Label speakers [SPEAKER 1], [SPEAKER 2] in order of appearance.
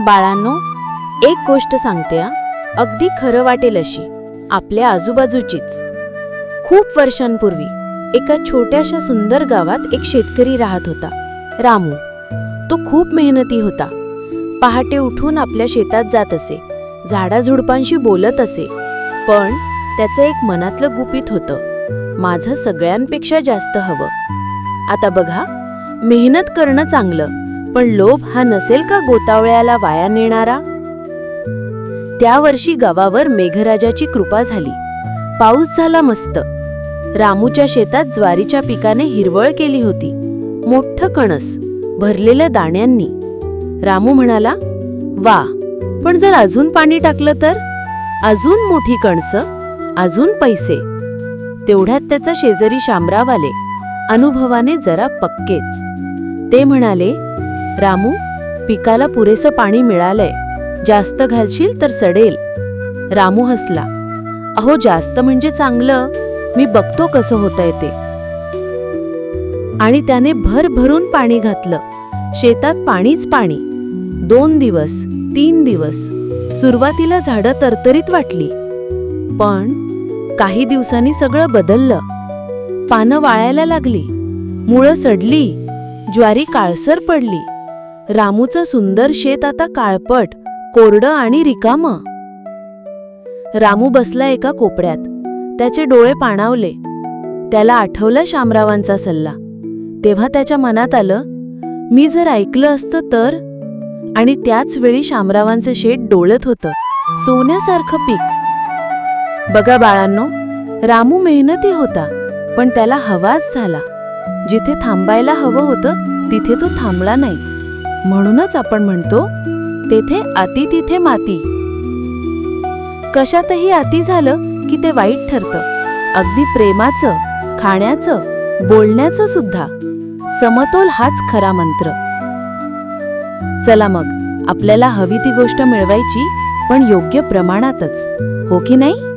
[SPEAKER 1] बाळांनो एक गोष्ट सांगते अगदी खरं वाटेल अशी. आपल्या आजूबाजूचीच. खूप वर्षांपूर्वी एका छोट्याशा सुंदर गावात एक शेतकरी राहत होता. रामू. तो खूप मेहनती होता. पहाटे उठून आपल्या शेतात जात असे. झाडाझुडपांशी बोलत असे. पण त्याचं एक मनातलं गुपित होतं. माझं सगळ्यांपेक्षा जास्त हवं. आता बघा मेहनत करणं चांगलं. पण लोभ हा नसेल का गोतावळ्याला वाया नेणारा? त्या वर्षी गावावर मेघराजाची कृपा झाली. पाऊस झाला मस्त. रामूच्या शेतात ज्वारीच्या पिकाने हिरवळ केली होती. मोठं कणस भरलेलं दाण्यांनी. रामू म्हणाला वा पण जर अजून पाणी टाकलं तर? अजून मोठी कणसं? अजून पैसे? तेवढ्यात त्याचा शेजारी शामराव आले. अनुभवाने जरा पक्केच. ते म्हणाले रामू पिकाला पुरेसं पाणी मिळालंय. जास्त घालशील तर सडेल. रामू हसला. अहो जास्त म्हणजे चांगलं. मी बघतो कसं होतंय ते. आणि त्याने भर भरून पाणी घातलं. शेतात पाणीच पाणी. दोन दिवस तीन दिवस. सुरुवातीला झाडं तरतरीत वाटली. पण काही दिवसांनी सगळं बदललं. पानं वाळायला लागली. मुळं सडली. ज्वारी काळसर पडली. रामूचं सुंदर शेत आता काळपट कोरडं आणि रिकामं. रामू बसला एका कोपड्यात त्याचे डोळे पाणावले. त्याला आठवला शामरावांचा सल्ला. तेव्हा त्याच्या मनात आलं मी जर ऐकलं असतं तर? आणि त्याच वेळी शामरावांचं शेत डोळत होतं. सोन्यासारखं पीक. बघा बाळांनो रामू मेहनती होता पण त्याला हवाच झाला. जिथे थांबायला हवं होतं तिथे तो थांबला नाही. म्हणूनच आपण म्हणतो तेथे अति तिथे माती. कशातही अति झालं की ते वाईट ठरतं. अगदी प्रेमाचं खाण्याचं बोलण्याचं सुद्धा. समतोल हाच खरा मंत्र. चला मग आपल्याला हवी ती गोष्ट मिळवायची पण योग्य प्रमाणातच. हो की नाही?